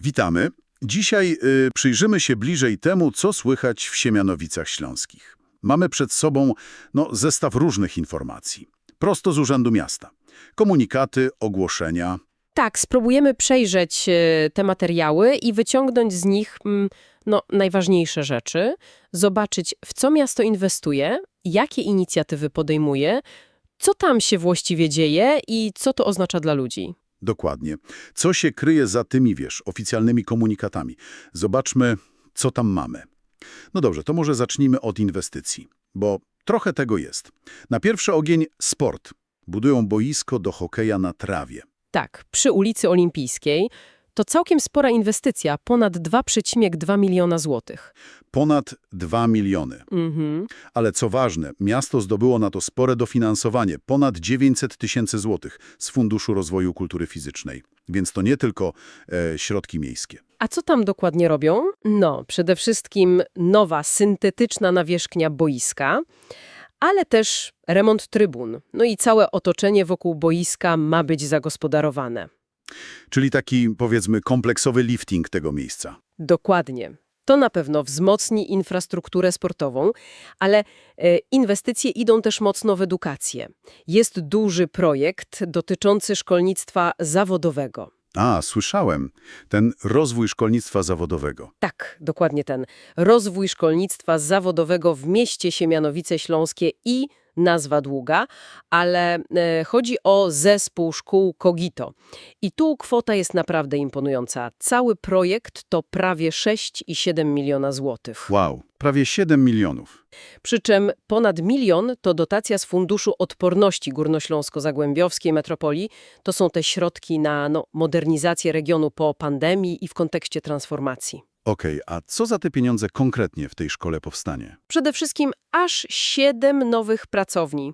Witamy. Dzisiaj y, przyjrzymy się bliżej temu, co słychać w Siemianowicach Śląskich. Mamy przed sobą no, zestaw różnych informacji. Prosto z Urzędu Miasta. Komunikaty, ogłoszenia. Tak, spróbujemy przejrzeć e, te materiały i wyciągnąć z nich mm, no, najważniejsze rzeczy, zobaczyć, w co miasto inwestuje, jakie inicjatywy podejmuje, co tam się właściwie dzieje i co to oznacza dla ludzi. Dokładnie. Co się kryje za tymi, wiesz, oficjalnymi komunikatami? Zobaczmy, co tam mamy. No dobrze, to może zacznijmy od inwestycji, bo trochę tego jest. Na pierwszy ogień sport. Budują boisko do hokeja na trawie. Tak, przy ulicy Olimpijskiej to całkiem spora inwestycja, ponad 2,2 miliona złotych. Ponad 2 miliony. Mhm. Ale co ważne, miasto zdobyło na to spore dofinansowanie, ponad 900 tysięcy złotych z Funduszu Rozwoju Kultury Fizycznej. Więc to nie tylko e, środki miejskie. A co tam dokładnie robią? No, przede wszystkim nowa, syntetyczna nawierzchnia boiska, ale też remont trybun. No i całe otoczenie wokół boiska ma być zagospodarowane. Czyli taki, powiedzmy, kompleksowy lifting tego miejsca. Dokładnie. To na pewno wzmocni infrastrukturę sportową, ale e, inwestycje idą też mocno w edukację. Jest duży projekt dotyczący szkolnictwa zawodowego. A, słyszałem. Ten rozwój szkolnictwa zawodowego. Tak, dokładnie ten. Rozwój szkolnictwa zawodowego w mieście Siemianowice Śląskie i nazwa długa, ale e, chodzi o zespół szkół Kogito. I tu kwota jest naprawdę imponująca. Cały projekt to prawie 6,7 miliona złotych. Wow, prawie 7 milionów. Przy czym ponad milion to dotacja z Funduszu Odporności Górnośląsko-Zagłębiowskiej Metropolii. To są te środki na no, modernizację regionu po pandemii i w kontekście transformacji. Okej, a co za te pieniądze konkretnie w tej szkole powstanie? Przede wszystkim aż siedem nowych pracowni.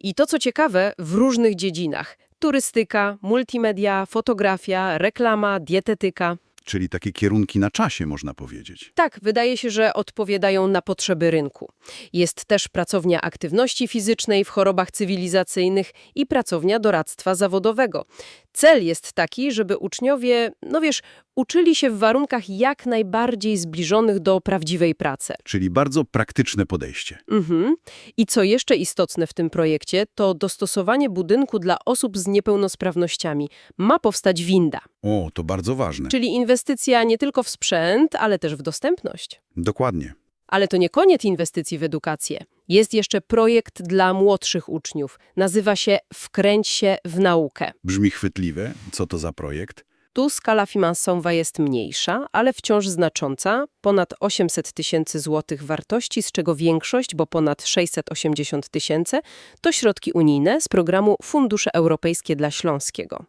I to co ciekawe, w różnych dziedzinach. Turystyka, multimedia, fotografia, reklama, dietetyka. Czyli takie kierunki na czasie, można powiedzieć. Tak, wydaje się, że odpowiadają na potrzeby rynku. Jest też pracownia aktywności fizycznej w chorobach cywilizacyjnych i pracownia doradztwa zawodowego. Cel jest taki, żeby uczniowie, no wiesz, uczyli się w warunkach jak najbardziej zbliżonych do prawdziwej pracy. Czyli bardzo praktyczne podejście. Mhm. I co jeszcze istotne w tym projekcie, to dostosowanie budynku dla osób z niepełnosprawnościami. Ma powstać winda, O, to bardzo ważne. czyli inwestycja nie tylko w sprzęt, ale też w dostępność. Dokładnie. Ale to nie koniec inwestycji w edukację. Jest jeszcze projekt dla młodszych uczniów. Nazywa się Wkręć się w naukę. Brzmi chwytliwe. Co to za projekt? Tu skala finansowa jest mniejsza, ale wciąż znacząca, ponad 800 tysięcy złotych wartości, z czego większość, bo ponad 680 tysięcy, to środki unijne z programu Fundusze Europejskie dla Śląskiego.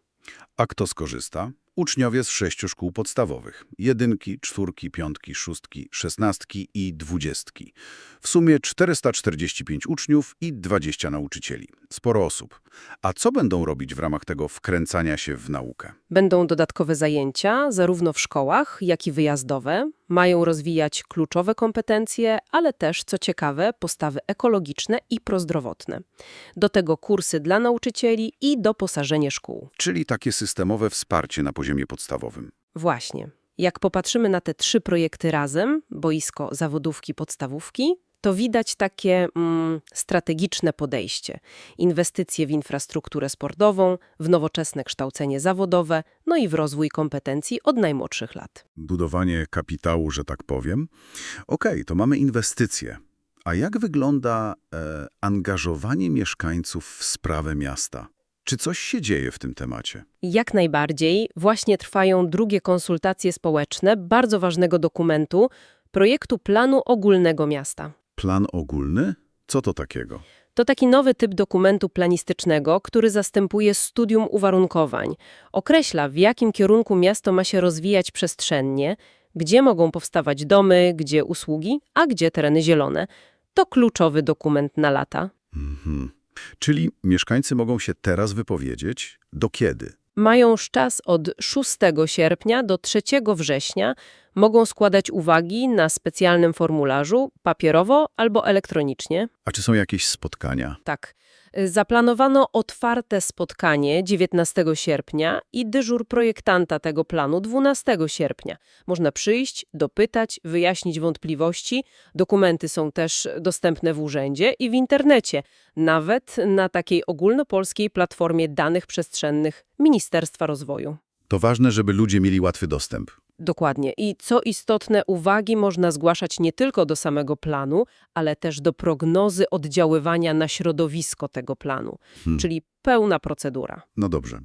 A kto skorzysta? Uczniowie z sześciu szkół podstawowych. Jedynki, czwórki, piątki, szóstki, szesnastki i dwudziestki. W sumie 445 uczniów i 20 nauczycieli. Sporo osób. A co będą robić w ramach tego wkręcania się w naukę? Będą dodatkowe zajęcia, zarówno w szkołach, jak i wyjazdowe. Mają rozwijać kluczowe kompetencje, ale też, co ciekawe, postawy ekologiczne i prozdrowotne. Do tego kursy dla nauczycieli i doposażenie szkół. Czyli takie systemowe wsparcie na poziomie podstawowym. Właśnie. Jak popatrzymy na te trzy projekty razem, boisko, zawodówki, podstawówki, to widać takie mm, strategiczne podejście. Inwestycje w infrastrukturę sportową, w nowoczesne kształcenie zawodowe, no i w rozwój kompetencji od najmłodszych lat. Budowanie kapitału, że tak powiem. Okej, to mamy inwestycje. A jak wygląda e, angażowanie mieszkańców w sprawę miasta? Czy coś się dzieje w tym temacie? Jak najbardziej, właśnie trwają drugie konsultacje społeczne bardzo ważnego dokumentu, projektu planu ogólnego miasta. Plan ogólny? Co to takiego? To taki nowy typ dokumentu planistycznego, który zastępuje studium uwarunkowań. Określa, w jakim kierunku miasto ma się rozwijać przestrzennie, gdzie mogą powstawać domy, gdzie usługi, a gdzie tereny zielone. To kluczowy dokument na lata. Mhm. Czyli mieszkańcy mogą się teraz wypowiedzieć? Do kiedy? Mają czas od 6 sierpnia do 3 września. Mogą składać uwagi na specjalnym formularzu, papierowo albo elektronicznie. A czy są jakieś spotkania? Tak. Y, Zaplanowano otwarte spotkanie 19 sierpnia i dyżur projektanta tego planu 12 sierpnia. Można przyjść, dopytać, wyjaśnić wątpliwości. Dokumenty są też dostępne w urzędzie i w internecie, nawet na takiej ogólnopolskiej platformie danych przestrzennych Ministerstwa Rozwoju. To ważne, żeby ludzie mieli łatwy dostęp. Dokładnie. I co istotne, uwagi można zgłaszać nie tylko do samego planu, ale też do prognozy oddziaływania na środowisko tego planu, Hmm. czyli pełna procedura. No dobrze.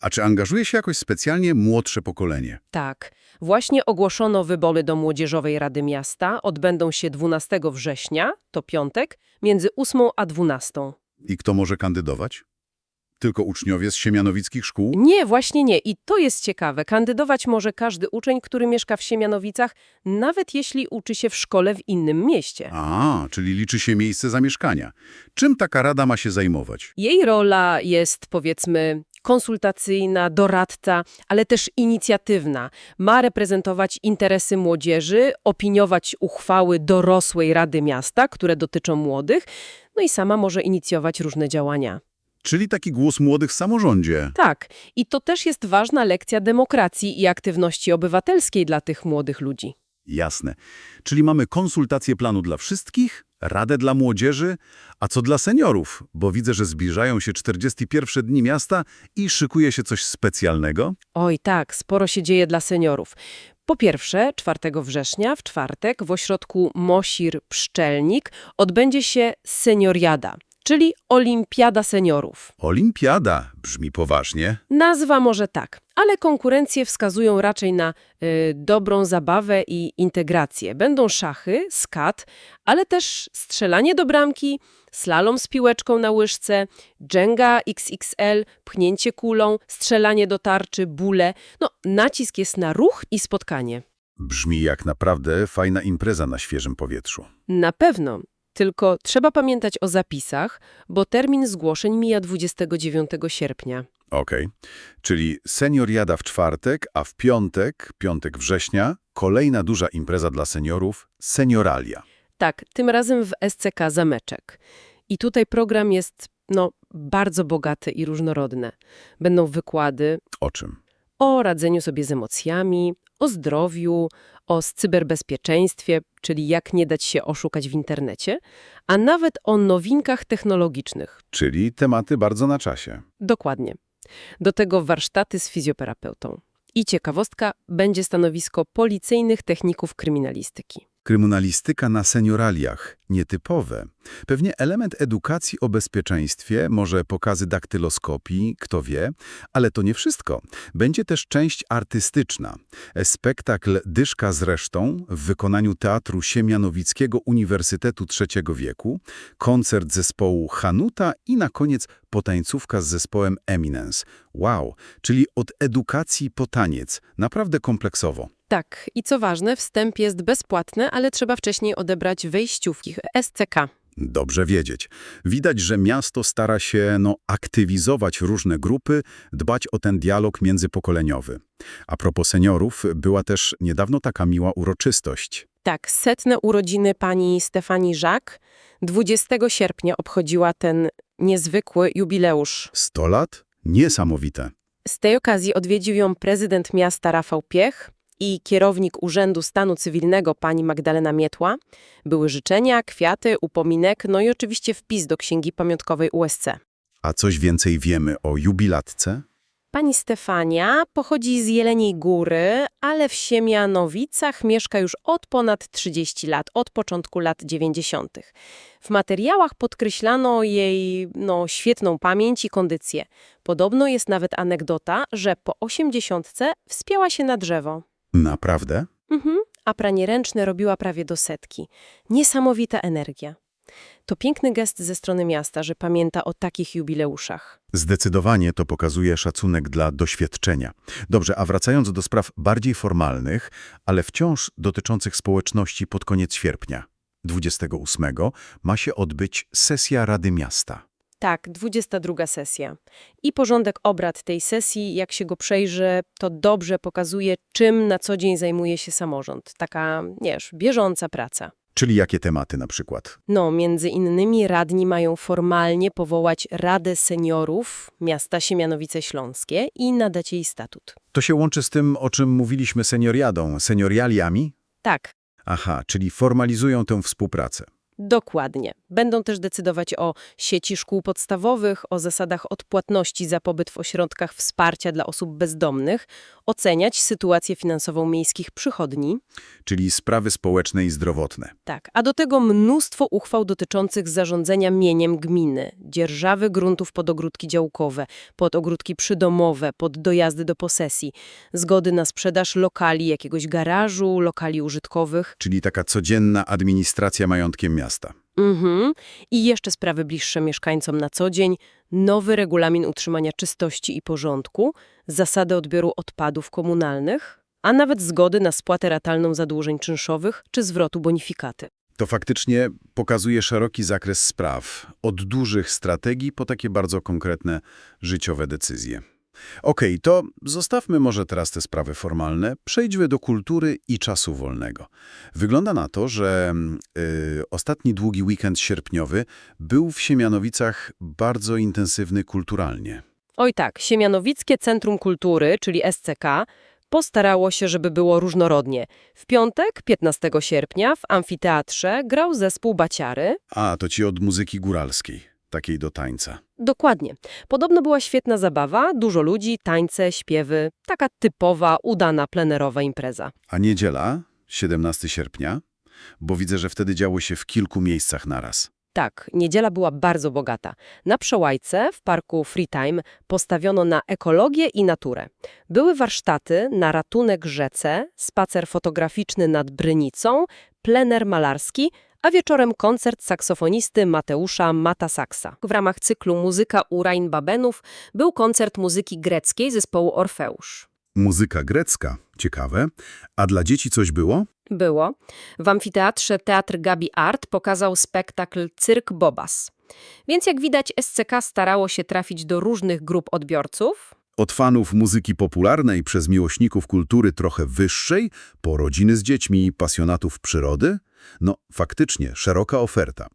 A czy angażuje się jakoś specjalnie młodsze pokolenie? Tak. Właśnie ogłoszono wybory do Młodzieżowej Rady Miasta. Odbędą się 12 września, to piątek, między 8 a 12. I kto może kandydować? Tylko uczniowie z siemianowickich szkół? Nie, właśnie nie. I to jest ciekawe. Kandydować może każdy uczeń, który mieszka w Siemianowicach, nawet jeśli uczy się w szkole w innym mieście. A, czyli liczy się miejsce zamieszkania. Czym taka rada ma się zajmować? Jej rola jest, powiedzmy, konsultacyjna, doradca, ale też inicjatywna. Ma reprezentować interesy młodzieży, opiniować uchwały dorosłej Rady Miasta, które dotyczą młodych, no i sama może inicjować różne działania. Czyli taki głos młodych w samorządzie. Tak, i to też jest ważna lekcja demokracji i aktywności obywatelskiej dla tych młodych ludzi. Jasne. Czyli mamy konsultację planu dla wszystkich, radę dla młodzieży, a co dla seniorów? Bo widzę, że zbliżają się 41 dni miasta i szykuje się coś specjalnego. Oj tak, sporo się dzieje dla seniorów. Po pierwsze, 4 września, w czwartek, w ośrodku Mosir Pszczelnik odbędzie się senioriada, czyli Olimpiada Seniorów. Olimpiada brzmi poważnie. Nazwa może tak, ale konkurencje wskazują raczej na y, dobrą zabawę i integrację. Będą szachy, skat, ale też strzelanie do bramki, slalom z piłeczką na łyżce, dżęga XXL, pchnięcie kulą, strzelanie do tarczy, bóle. No, nacisk jest na ruch i spotkanie. Brzmi jak naprawdę fajna impreza na świeżym powietrzu. Na pewno. Tylko trzeba pamiętać o zapisach, bo termin zgłoszeń mija 29 sierpnia. Okej. Czyli senioriada w czwartek, a w piątek, piątek września, kolejna duża impreza dla seniorów, senioralia. Tak, tym razem w SCK Zameczek. I tutaj program jest, no, bardzo bogaty i różnorodny. Będą wykłady O czym? o radzeniu sobie z emocjami, o zdrowiu, o cyberbezpieczeństwie, czyli jak nie dać się oszukać w internecie, a nawet o nowinkach technologicznych. Czyli tematy bardzo na czasie. Dokładnie. Do tego warsztaty z fizjoterapeutą. I ciekawostka, będzie stanowisko policyjnych techników kryminalistyki. Kryminalistyka na senioraliach. Nietypowe. Pewnie element edukacji o bezpieczeństwie, może pokazy daktyloskopii, kto wie, ale to nie wszystko. Będzie też część artystyczna. Spektakl Dyszka z resztą w wykonaniu Teatru Siemianowickiego Uniwersytetu III wieku, koncert zespołu Hanuta i na koniec potańcówka z zespołem Eminence. Wow, czyli od edukacji po taniec. Naprawdę kompleksowo. Tak, i co ważne, wstęp jest bezpłatny, ale trzeba wcześniej odebrać wejściówki SCK. Dobrze wiedzieć. Widać, że miasto stara się no, aktywizować różne grupy, dbać o ten dialog międzypokoleniowy. A propos seniorów, była też niedawno taka miła uroczystość. Tak, setne urodziny pani Stefanii Żak 20 sierpnia obchodziła ten niezwykły jubileusz. 100 lat? Niesamowite. Z tej okazji odwiedził ją prezydent miasta Rafał Piech i kierownik Urzędu Stanu Cywilnego pani Magdalena Mietła. Były życzenia, kwiaty, upominek, no i oczywiście wpis do Księgi Pamiątkowej USC. A coś więcej wiemy o jubilatce? Pani Stefania pochodzi z Jeleniej Góry, ale w Siemianowicach mieszka już od ponad 30 lat, od początku lat 90. W materiałach podkreślano jej no, świetną pamięć i kondycję. Podobno jest nawet anegdota, że po 80 wspięła się na drzewo. Naprawdę? Mhm, a pranie ręczne robiła prawie do setki. Niesamowita energia. To piękny gest ze strony miasta, że pamięta o takich jubileuszach. Zdecydowanie to pokazuje szacunek dla doświadczenia. Dobrze, a wracając do spraw bardziej formalnych, ale wciąż dotyczących społeczności pod koniec sierpnia. 28 ma się odbyć sesja Rady Miasta. Tak, 22 sesja. I porządek obrad tej sesji, jak się go przejrzy, to dobrze pokazuje, czym na co dzień zajmuje się samorząd. Taka, wiesz, bieżąca praca. Czyli jakie tematy na przykład? No, między innymi radni mają formalnie powołać Radę Seniorów miasta Siemianowice Śląskie i nadać jej statut. To się łączy z tym, o czym mówiliśmy senioriadą, seniorialiami? Tak, Aha, czyli formalizują tę współpracę. Dokładnie. Będą też decydować o sieci szkół podstawowych, o zasadach odpłatności za pobyt w ośrodkach wsparcia dla osób bezdomnych, oceniać sytuację finansową miejskich przychodni. Czyli sprawy społeczne i zdrowotne. Tak, a do tego mnóstwo uchwał dotyczących zarządzania mieniem gminy, dzierżawy gruntów pod ogródki działkowe, pod ogródki przydomowe, pod dojazdy do posesji, zgody na sprzedaż lokali, jakiegoś garażu, lokali użytkowych. Czyli taka codzienna administracja majątkiem miasta. Mhm. I jeszcze sprawy bliższe mieszkańcom na co dzień, nowy regulamin utrzymania czystości i porządku, zasady odbioru odpadów komunalnych, a nawet zgody na spłatę ratalną zadłużeń czynszowych czy zwrotu bonifikaty. To faktycznie pokazuje szeroki zakres spraw, od dużych strategii po takie bardzo konkretne życiowe decyzje. Okej, to zostawmy może teraz te sprawy formalne, przejdźmy do kultury i czasu wolnego. Wygląda na to, że y, ostatni długi weekend sierpniowy był w Siemianowicach bardzo intensywny kulturalnie. Oj tak, Siemianowickie Centrum Kultury, czyli SCK, postarało się, żeby było różnorodnie. W piątek, 15 sierpnia, w amfiteatrze grał zespół Baciary. A, to ci od muzyki góralskiej, takiej do tańca. Dokładnie. Podobno była świetna zabawa, dużo ludzi, tańce, śpiewy. Taka typowa, udana, plenerowa impreza. A niedziela, 17 sierpnia? Bo widzę, że wtedy działo się w kilku miejscach naraz. Tak, niedziela była bardzo bogata. Na Przełajce, w parku Freetime, postawiono na ekologię i naturę. Były warsztaty na ratunek rzece, spacer fotograficzny nad Brynicą, plener malarski, a wieczorem koncert saksofonisty Mateusza Matasaksa. W ramach cyklu Muzyka u Rheinbabenów był koncert muzyki greckiej zespołu Orfeusz. Muzyka grecka, ciekawe. A dla dzieci coś było? Było. W amfiteatrze Teatr Gabi Art pokazał spektakl Cyrk Bobas. Więc jak widać SCK starało się trafić do różnych grup odbiorców, Od fanów muzyki popularnej przez miłośników kultury trochę wyższej, po rodziny z dziećmi i pasjonatów przyrody? No, faktycznie, szeroka oferta.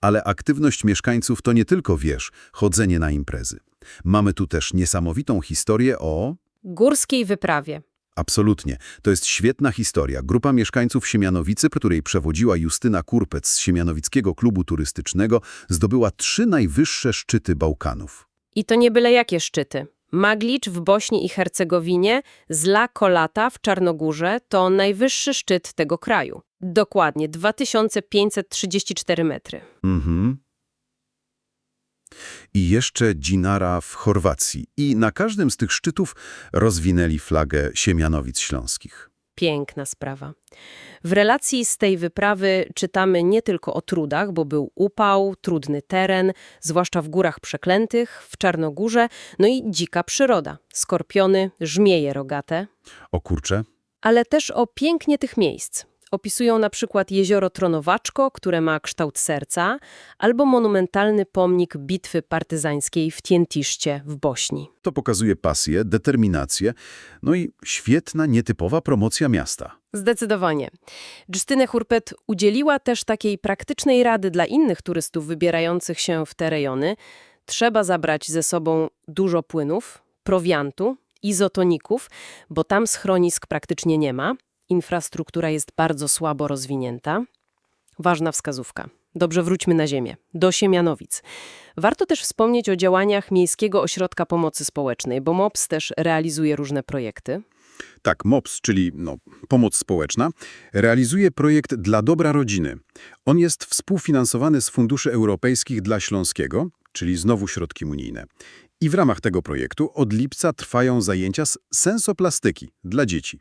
Ale aktywność mieszkańców to nie tylko, wiesz, chodzenie na imprezy. Mamy tu też niesamowitą historię o... górskiej wyprawie. Absolutnie. To jest świetna historia. Grupa mieszkańców Siemianowicy, której przewodziła Justyna Kurpec z Siemianowickiego Klubu Turystycznego, zdobyła trzy najwyższe szczyty Bałkanów. I to nie byle jakie szczyty. Maglicz w Bośni i Hercegowinie, Zla Kolata w Czarnogórze to najwyższy szczyt tego kraju. Dokładnie 2534 metry. Mhm. I jeszcze Dinara w Chorwacji. I na każdym z tych szczytów rozwinęli flagę Siemianowic Śląskich. Piękna sprawa. W relacji z tej wyprawy czytamy nie tylko o trudach, bo był upał, trudny teren, zwłaszcza w górach przeklętych, w Czarnogórze, no i dzika przyroda, skorpiony, żmieje rogate, O kurcze? ale też o pięknie tych miejsc. Opisują na przykład jezioro Tronowaczko, które ma kształt serca, albo monumentalny pomnik bitwy partyzańskiej w Tientiszcie w Bośni. To pokazuje pasję, determinację, no i świetna, nietypowa promocja miasta. Zdecydowanie. Justynę Hurpet udzieliła też takiej praktycznej rady dla innych turystów wybierających się w te rejony. Trzeba zabrać ze sobą dużo płynów, prowiantu, izotoników, bo tam schronisk praktycznie nie ma. Infrastruktura jest bardzo słabo rozwinięta. Ważna wskazówka. Dobrze wróćmy na ziemię, do Siemianowic. Warto też wspomnieć o działaniach Miejskiego Ośrodka Pomocy Społecznej, bo MOPS też realizuje różne projekty. Tak, MOPS, czyli no, pomoc społeczna, realizuje projekt Dla Dobra Rodziny. On jest współfinansowany z funduszy europejskich dla Śląskiego, czyli znowu środki unijne. I w ramach tego projektu od lipca trwają zajęcia z sensoplastyki dla dzieci.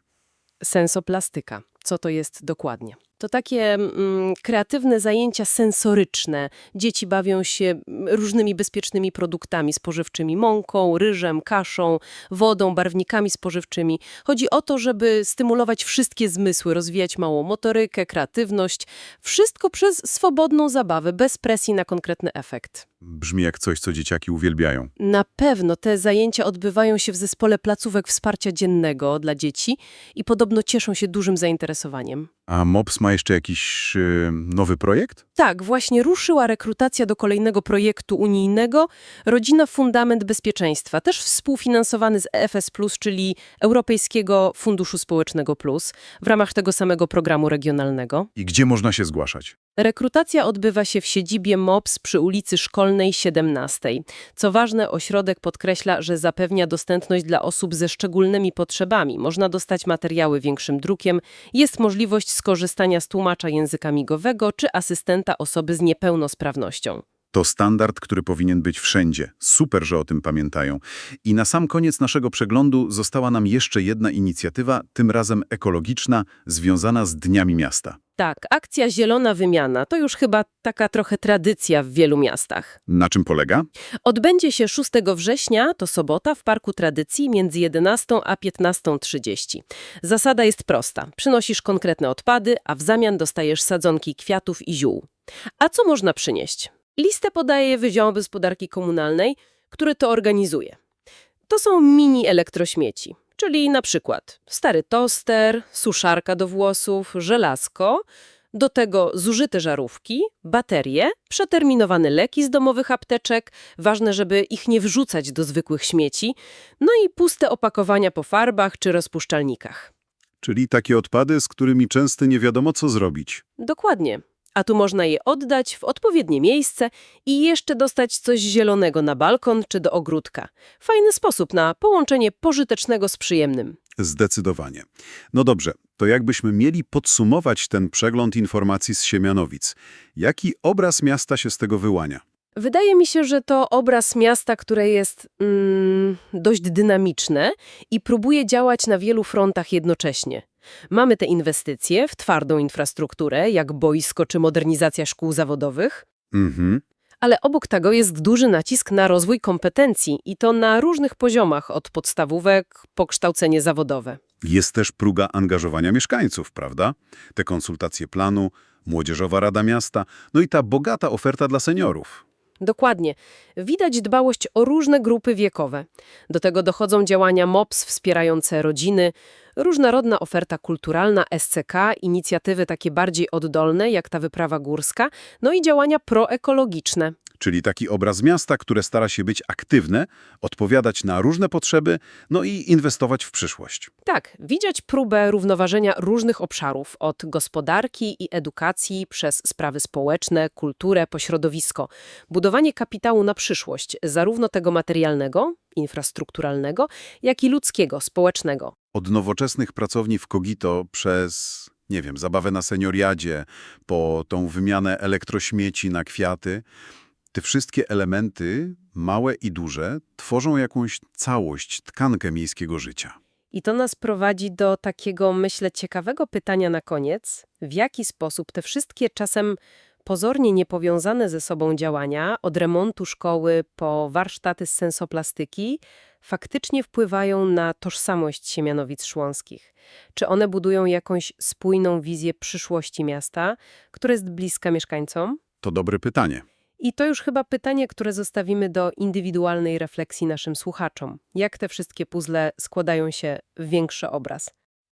Sensoplastyka. Co to jest dokładnie? To takie mm, kreatywne zajęcia sensoryczne. Dzieci bawią się różnymi bezpiecznymi produktami spożywczymi, mąką, ryżem, kaszą, wodą, barwnikami spożywczymi. Chodzi o to, żeby stymulować wszystkie zmysły, rozwijać małą motorykę, kreatywność. Wszystko przez swobodną zabawę, bez presji na konkretny efekt. Brzmi jak coś, co dzieciaki uwielbiają. Na pewno te zajęcia odbywają się w zespole placówek wsparcia dziennego dla dzieci i podobno cieszą się dużym zainteresowaniem. A MOPS ma jeszcze jakiś y, nowy projekt? Tak, właśnie ruszyła rekrutacja do kolejnego projektu unijnego Rodzina Fundament Bezpieczeństwa, też współfinansowany z EFS+, czyli Europejskiego Funduszu Społecznego Plus, w ramach tego samego programu regionalnego. I gdzie można się zgłaszać? Rekrutacja odbywa się w siedzibie MOPS przy ulicy Szkolnej 17. Co ważne, ośrodek podkreśla, że zapewnia dostępność dla osób ze szczególnymi potrzebami. Można dostać materiały większym drukiem, jest możliwość skorzystania z tłumacza języka migowego czy asystenta osoby z niepełnosprawnością. To standard, który powinien być wszędzie. Super, że o tym pamiętają. I na sam koniec naszego przeglądu została nam jeszcze jedna inicjatywa, tym razem ekologiczna, związana z Dniami Miasta. Tak, akcja Zielona Wymiana to już chyba taka trochę tradycja w wielu miastach. Na czym polega? Odbędzie się 6 września, to sobota, w Parku Tradycji między 11 a 15.30. Zasada jest prosta. Przynosisz konkretne odpady, a w zamian dostajesz sadzonki kwiatów i ziół. A co można przynieść? Listę podaje Wydział Gospodarki Komunalnej, który to organizuje. To są mini elektrośmieci, czyli na przykład stary toster, suszarka do włosów, żelazko, do tego zużyte żarówki, baterie, przeterminowane leki z domowych apteczek, ważne, żeby ich nie wrzucać do zwykłych śmieci, no i puste opakowania po farbach czy rozpuszczalnikach. Czyli takie odpady, z którymi często nie wiadomo co zrobić. Dokładnie. A tu można je oddać w odpowiednie miejsce i jeszcze dostać coś zielonego na balkon czy do ogródka. Fajny sposób na połączenie pożytecznego z przyjemnym. Zdecydowanie. No dobrze, to jakbyśmy mieli podsumować ten przegląd informacji z Siemianowic. Jaki obraz miasta się z tego wyłania? Wydaje mi się, że to obraz miasta, które jest mm, dość dynamiczne i próbuje działać na wielu frontach jednocześnie. Mamy te inwestycje w twardą infrastrukturę, jak boisko czy modernizacja szkół zawodowych, Mhm. ale obok tego jest duży nacisk na rozwój kompetencji i to na różnych poziomach, od podstawówek po kształcenie zawodowe. Jest też próga angażowania mieszkańców, prawda? Te konsultacje planu, Młodzieżowa Rada Miasta, no i ta bogata oferta dla seniorów. Dokładnie. Widać dbałość o różne grupy wiekowe. Do tego dochodzą działania MOPS wspierające rodziny, różnorodna oferta kulturalna SCK, inicjatywy takie bardziej oddolne, jak ta wyprawa górska, no i działania proekologiczne. Czyli taki obraz miasta, które stara się być aktywne, odpowiadać na różne potrzeby, no i inwestować w przyszłość. Tak, widzieć próbę równoważenia różnych obszarów, od gospodarki i edukacji przez sprawy społeczne, kulturę, po środowisko. Budowanie kapitału na przyszłość, zarówno tego materialnego, infrastrukturalnego, jak i ludzkiego, społecznego. Od nowoczesnych pracowni w Kogito przez, nie wiem, zabawę na senioriadzie, po tą wymianę elektrośmieci na kwiaty, te wszystkie elementy, małe i duże, tworzą jakąś całość, tkankę miejskiego życia. I to nas prowadzi do takiego, myślę, ciekawego pytania na koniec. W jaki sposób te wszystkie czasem pozornie niepowiązane ze sobą działania, od remontu szkoły po warsztaty z sensoplastyki, faktycznie wpływają na tożsamość Siemianowic Szłąskich? Czy one budują jakąś spójną wizję przyszłości miasta, która jest bliska mieszkańcom? To dobre pytanie. I to już chyba pytanie, które zostawimy do indywidualnej refleksji naszym słuchaczom. Jak te wszystkie puzzle składają się w większy obraz?